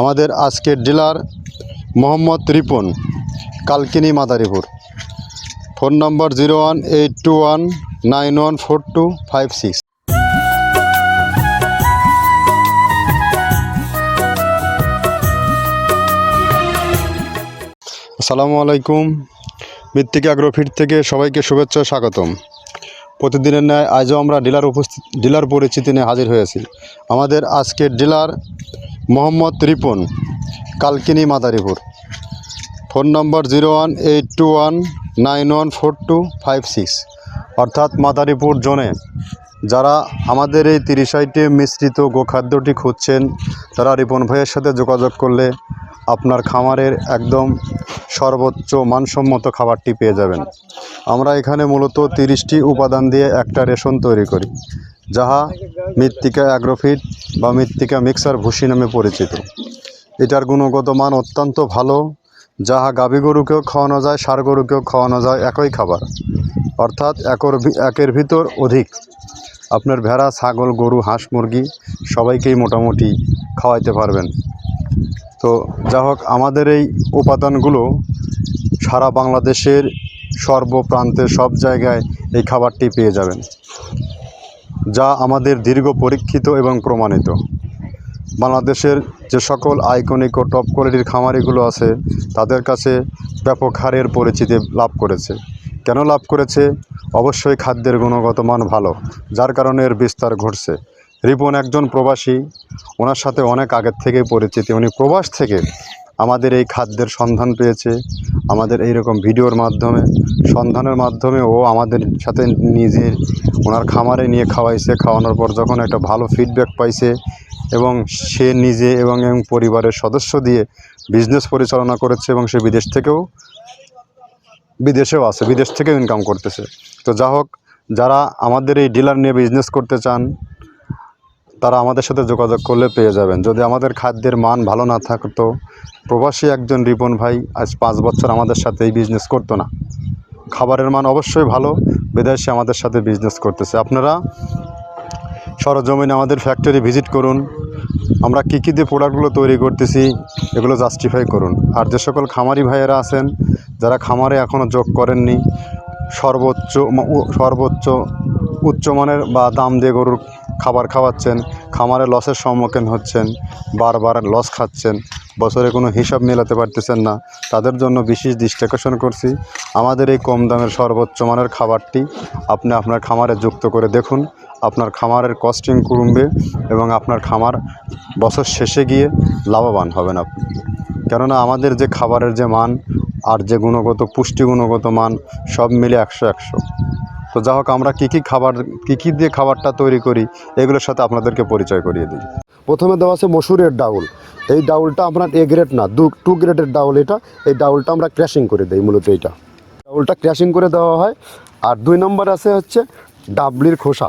আমাদের আজকের dealer Mohammad Ripon, Kalkini Madaripur. Phone number zero one eight two one nine one four two five six. আসসালামু আলাইকুম। মৃত্তিকা অ্যাগ্রোফিট থেকে সবাইকে শুভেচ্ছা, স্বাগতম। প্রতিদিনের ন্যায় আজও আমরা ডিলার উপস্থিত ডিলার পরিচিতি নিয়ে হাজির হয়েছি। আমাদের আজকের dealer Mohammad Ripon, Kalkini, Madaripur. Phone number zero one eight two one nine one four two five six. অর্থাৎ মাদারীপুর জোনে যারা আমাদের এই তিরিশ আইটেম মিশ্রিত গোখাদ্যটি খুঁজছেন, তারা রিপন ভাইয়ের সাথে যোগাযোগ করলে আপনার খামারের একদম সর্বোচ্চ মানসম্মত খাবারটি পেয়ে যাবেন। আমরা এখানে মূলত তিরিশটি উপাদান দিয়ে একটা রেশন তৈরি করি, যাহা মৃত্তিকা অ্যাগ্রোফিট বা মৃত্তিকা মিক্সার ভুসি নামে পরিচিত। এটার গুণগত মান অত্যন্ত ভালো, যাহা গাভী গরুকেও খাওয়ানো যায়, ষাঁড় গরুকেও খাওয়ানো যায়, একই খাবার। অর্থাৎ একর একের ভিতর অধিক। আপনার ভেড়া, ছাগল, গরু, হাঁস, মুরগি সবাইকেই মোটামুটি খাওয়াইতে পারবেন। তো যা হোক, আমাদের এই উপাদানগুলো সারা বাংলাদেশের সর্বপ্রান্তে সব জায়গায় এই খাবারটি পেয়ে যাবেন। যা আমাদের দীর্ঘ পরীক্ষিত এবং প্রমাণিত। বাংলাদেশের যে সকল আইকনিক ও টপ কোয়ালিটির খামারিগুলো আছে, তাদের কাছে ব্যাপক হারের পরিচিতি লাভ করেছে। কেন লাভ করেছে? অবশ্যই খাদ্যের গুণগত মান ভালো, যার কারণে এর বিস্তার ঘটছে। রিপন একজন প্রবাসী, ওনার সাথে অনেক আগের থেকেই পরিচিতি। উনি প্রবাস থেকে আমাদের এই খাদ্যের সন্ধান পেয়েছে, আমাদের এই রকম ভিডিওর মাধ্যমে, সন্ধানের মাধ্যমে ও আমাদের সাথে নিজের ওনার খামারে নিয়ে খাওয়াইছে, খাওয়ানোর পর যখন একটা ভালো ফিডব্যাক পাইছে এবং সে নিজে এবং এবং পরিবারের সদস্য দিয়ে বিজনেস পরিচালনা করেছে এবং সে বিদেশ থেকেও, বিদেশেও আছে, বিদেশ থেকেও ইনকাম করতেছে। তো যা হোক যারা আমাদের এই ডিলার নিয়ে বিজনেস করতে চান তারা আমাদের সাথে যোগাযোগ করলে পেয়ে যাবেন। যদি আমাদের খাদ্যের মান ভালো না থাকতো, প্রবাসী একজন রিপন ভাই আজ পাঁচ বছর আমাদের সাথে এই বিজনেস করতো না। খাবারের মান অবশ্যই ভালো, বিদেশে আমাদের সাথে বিজনেস করতেছে। আপনারা সরজমিনে আমাদের ফ্যাক্টরি ভিজিট করুন। আমরা কী কী দিয়ে প্রোডাক্টগুলো তৈরি করতেছি, এগুলো জাস্টিফাই করুন। আর যে সকল খামারি ভাইয়েরা আছেন, যারা খামারে এখনও যোগ করেননি, সর্বোচ্চ সর্বোচ্চ উচ্চমানের বা দাম দিয়ে গরুর খাবার খাওয়াচ্ছেন, খামারে লসের সম্মুখীন হচ্ছেন, বারবার লস খাচ্ছেন, বছরে কোনো হিসাব মেলাতে পারতেছেন না। তাদের জন্য বিশেষ দৃষ্টি আকর্ষণ করছি। আমাদের এই কম দামের সর্বোচ্চ মানের খাবারটি আপনি আপনার খামারে যুক্ত করে দেখুন। আপনার খামারের কস্টিং কমবে এবং আপনার খামার বছর শেষে গিয়ে লাভবান হবেন আপনি। কেননা আমাদের যে খাবারের যে মান আর যে গুণগত পুষ্টি গুণগত মান সব মিলে একশো একশো। তো যা হোক, আমরা কী কী খাবার, কী কী দিয়ে খাবারটা তৈরি করি, এগুলোর সাথে আপনাদেরকে পরিচয় করিয়ে দিই। প্রথমে দেওয়া আছে মসুরের ডাউল। এই ডাউলটা আপনার এ গ্রেড না, দু টু গ্রেডের ডাউল এটা। এই ডাউলটা আমরা ক্র্যাশিং করে দিই, মূলত এইটা। ডাউলটা ক্র্যাশিং করে দেওয়া হয়। আর দুই নম্বর আছে হচ্ছে ডাবলির খোসা।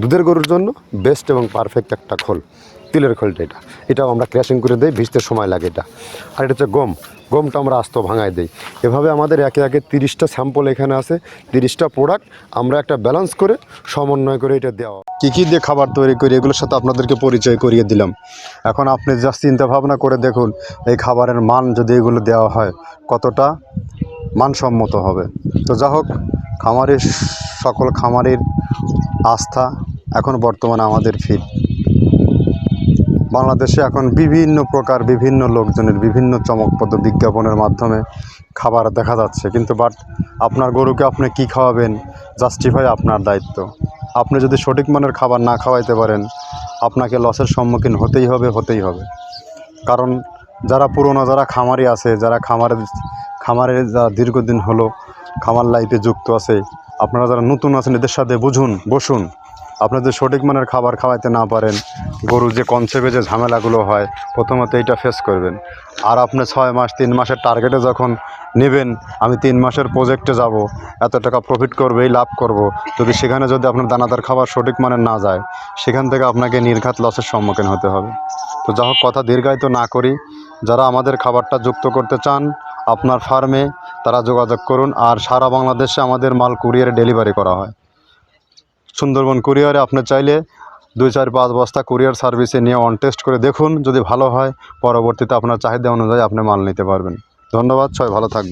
দুধের গরুর জন্য বেস্ট এবং পারফেক্ট একটা খোল। তিলের খোলটা এটা। এটাও আমরা ক্র্যাশিং করে দিই, ভিজতে সময় লাগে এটা। আর এটা হচ্ছে গম। গমটা আমরা আস্ত ভাঙায় দিই। এভাবে আমাদের একে একে তিরিশটা স্যাম্পল এখানে আছে। তিরিশটা প্রোডাক্ট আমরা একটা ব্যালেন্স করে, সমন্বয় করে এটা দেওয়া। কী কী দিয়ে খাবার তৈরি করি, এগুলোর সাথে আপনাদেরকে পরিচয় করিয়ে দিলাম। এখন আপনি জাস্ট চিন্তা ভাবনা করে দেখুন, এই খাবারের মান যদি এগুলো দেওয়া হয়, কতটা মানসম্মত হবে। তো যা হোক খামারের সকল খামারের আস্থা এখন বর্তমানে আমাদের ফিট বাংলাদেশে এখন বিভিন্ন প্রকার বিভিন্ন লোকজনের বিভিন্ন চমকপ্রদ বিজ্ঞাপনের মাধ্যমে খাবার দেখা যাচ্ছে। কিন্তু বাট আপনার গরুকে আপনি কি খাওয়াবেন? জাস্টিফাই আপনার দায়িত্ব। আপনি যদি সঠিক মানের খাবার না খাওয়াইতে পারেন, আপনাকে লসের সম্মুখীন হতেই হবে হতেই হবে। কারণ যারা পুরনো, যারা খামারি আছে, যারা খামারে খামারে যারা দীর্ঘদিন হলো, খামার লাইফে যুক্ত আছে, আপনারা যারা নতুন আছেন, এদের সাথে বুঝুন, বসুন। আপনাদের সঠিক মানের খাবার খাওয়াইতে না পারেন, গরুর যে কনসেপ্টে যে ঝামেলাগুলো হয়, প্রথমত এইটা ফেস করবেন। আর আপনি ছয় মাস, তিন মাসের টার্গেটে যখন নেবেন, আমি তিন মাসের প্রজেক্টে যাব, এত টাকা প্রফিট করবে, এই লাভ করব, যদি সেখানে যদি আপনার দানাদার খাবার সঠিক মানের না যায়, সেখান থেকে আপনাকে নির্ঘাত লসের সম্মুখীন হতে হবে। তো যা হোক, কথা দীর্ঘায়িত না করি। যারা আমাদের খাবারটা যুক্ত করতে চান, আপনার ফার্মে তারা যোগাযোগ করুন। আর সারা বাংলাদেশে আমাদের মাল কুরিয়ারে ডেলিভারি করা হয়। সুন্দরবন কুরিয়ারে আপনি চাইলে দুই চার পাঁচ বস্তা কুরিয়ার সার্ভিসে নিয়ে অন টেস্ট করে দেখুন, যদি ভালো হয়, পরবর্তীতে আপনার চাহিদা অনুযায়ী আপনি মাল নিতে পারবেন। ধন্যবাদ, সবাই ভালো থাকবেন।